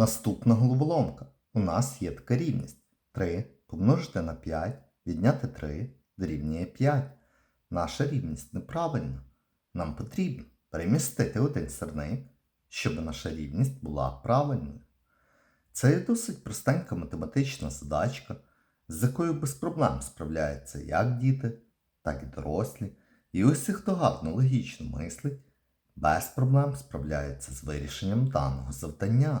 Наступна головоломка. У нас є така рівність. 3 помножити на 5, відняти 3 дорівнює 5. Наша рівність неправильна. Нам потрібно перемістити один сірник, щоб наша рівність була правильною. Це є досить простенька математична задачка, з якою без проблем справляються як діти, так і дорослі. І усі, хто гарно логічно мислить, без проблем справляється з вирішенням даного завдання.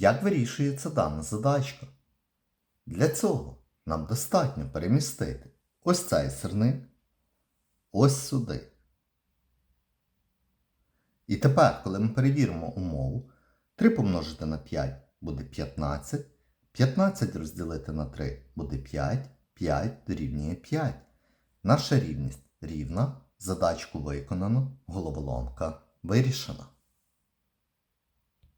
Як вирішується дана задачка? Для цього нам достатньо перемістити ось цей сирник ось сюди. І тепер, коли ми перевіримо умову, 3 помножити на 5 буде 15, 15 розділити на 3 буде 5, 5 дорівнює 5. Наша рівність рівна, задачку виконано, головоломка вирішена.